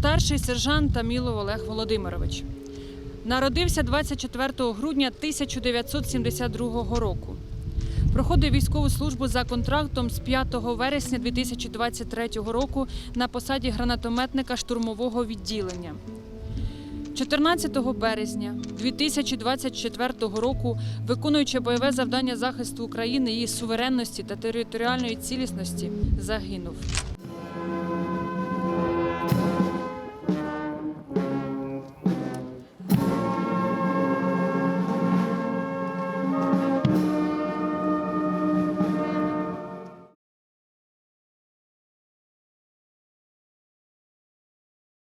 старший сержант Тамілов Олег Володимирович. Народився 24 грудня 1972 року. Проходив військову службу за контрактом з 5 вересня 2023 року на посаді гранатометника штурмового відділення. 14 березня 2024 року, виконуючи бойове завдання захисту України, її суверенності та територіальної цілісності, загинув.